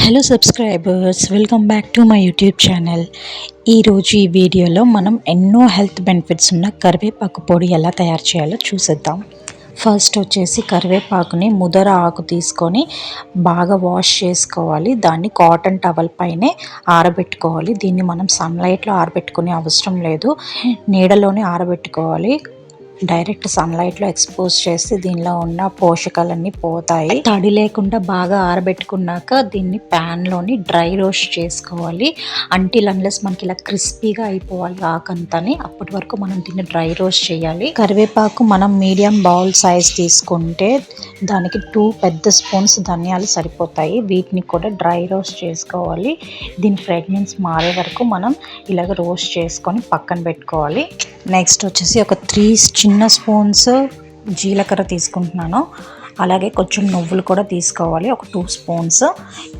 Hello subscribers welcome back to my YouTube channel ఈరోజు ఈ వీడియోలో మనం ఎన్నో హెల్త్ బెనిఫిట్స్ ఉన్న కరివేపాకు పొడి ఎలా తయారు చేయాలో చూసేద్దాం. ఫస్ట్ వచ్చేసి కరివేపాకుని ముదర ఆకు తీసుకొని బాగా వాష్ చేసుకోవాలి. దాన్ని కాటన్ టవల్ పైనే ఆరబెట్టుకోవాలి. దీన్ని మనం సన్లైట్లో ఆరబెట్టుకునే అవసరం లేదు. నీడలోనే ఆరబెట్టుకోవాలి. డైరెక్ట్ సన్లైట్లో ఎక్స్పోజ్ చేసి దీనిలో ఉన్న పోషకాలన్నీ పోతాయి. తడి లేకుండా బాగా ఆరబెట్టుకున్నాక దీన్ని ప్యాన్లోని డ్రై రోస్ట్ చేసుకోవాలి. అంటిల్ అన్లెస్ మనకి ఇలా క్రిస్పీగా అయిపోవాలి ఆకంతని అప్పటి వరకు మనం దీన్ని డ్రై రోస్ట్ చేయాలి. కరివేపాకు మనం మీడియం బౌల్ సైజ్ తీసుకుంటే దానికి టూ పెద్ద స్పూన్స్ ధనియాలు సరిపోతాయి. వీటిని కూడా డ్రై రోస్ట్ చేసుకోవాలి. దీని ఫ్రేగ్రెన్స్ మారే వరకు మనం ఇలాగ రోస్ట్ చేసుకొని పక్కన పెట్టుకోవాలి. నెక్స్ట్ వచ్చేసి ఒక త్రీ చిన్న చిన్న స్పూన్స్ జీలకర్ర తీసుకుంటున్నాను. అలాగే కొంచెం నువ్వులు కూడా తీసుకోవాలి ఒక టూ స్పూన్స్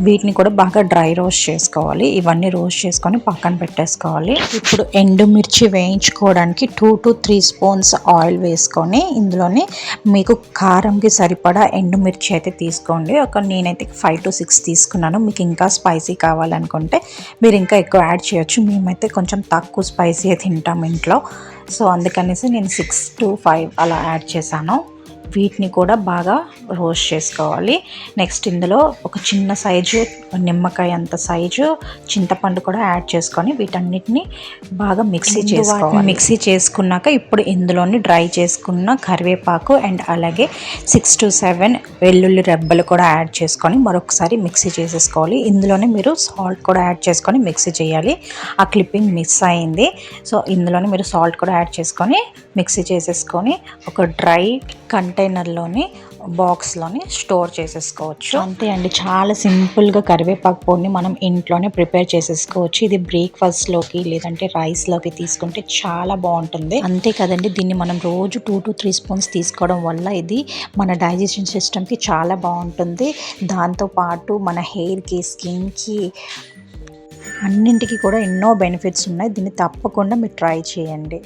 వీటిని కూడా బాగా డ్రై రోస్ట్ చేసుకోవాలి. ఇవన్నీ రోస్ట్ చేసుకొని పక్కన పెట్టేసుకోవాలి. ఇప్పుడు ఎండుమిర్చి వేయించుకోవడానికి two to three spoons oil వేసుకొని ఇందులోనే మీకు కారంకి సరిపడా ఎండుమిర్చి అయితే తీసుకోండి. ఒక నేనైతే ఫైవ్ టు సిక్స్ తీసుకున్నాను. మీకు ఇంకా స్పైసీ కావాలనుకుంటే మీరు ఇంకా ఎక్కువ యాడ్ చేయొచ్చు. మేమైతే కొంచెం తక్కువ స్పైసీ తింటాం ఇంట్లో. సో అందుకనేసి నేను సిక్స్ టు ఫైవ్ అలా యాడ్ చేశాను. వీటిని కూడా బాగా రోస్ట్ చేసుకోవాలి. నెక్స్ట్ ఇందులో ఒక చిన్న సైజు నిమ్మకాయ అంత సైజు చింతపండు కూడా యాడ్ చేసుకొని వీటన్నిటిని బాగా మిక్సీ చేసుకోవాలి. మిక్సీ చేసుకున్నాక ఇప్పుడు ఇందులోని డ్రై చేసుకున్న కరివేపాకు అండ్ అలాగే సిక్స్ టు సెవెన్ వెల్లుల్లి రెబ్బలు కూడా యాడ్ చేసుకొని మరొకసారి మిక్సీ చేసేసుకోవాలి. ఇందులోనే మీరు సాల్ట్ కూడా యాడ్ చేసుకొని మిక్సీ చేయాలి. ఆ క్లిప్పింగ్ మిస్ అయింది. సో ఇందులోనే మీరు సాల్ట్ కూడా యాడ్ చేసుకొని మిక్సీ చేసేసుకొని ఒక డ్రై కంటైనర్లోని బాక్స్లోని స్టోర్ చేసేసుకోవచ్చు. అంతే అండి చాలా సింపుల్గా కరివేపాకు పొడిని మనం ఇంట్లోనే ప్రిపేర్ చేసేసుకోవచ్చు. ఇది బ్రేక్ఫాస్ట్లోకి లేదంటే రైస్లోకి తీసుకుంటే చాలా బాగుంటుంది. అంతే కదండి దీన్ని మనం రోజు టూ టు త్రీ స్పూన్స్ తీసుకోవడం వల్ల ఇది మన డైజెషన్ సిస్టమ్కి చాలా బాగుంటుంది. దాంతోపాటు మన హెయిర్కి స్కిన్కి అన్నింటికి కూడా ఎన్నో బెనిఫిట్స్ ఉన్నాయి. దీన్ని తప్పకుండా మీరు ట్రై చేయండి.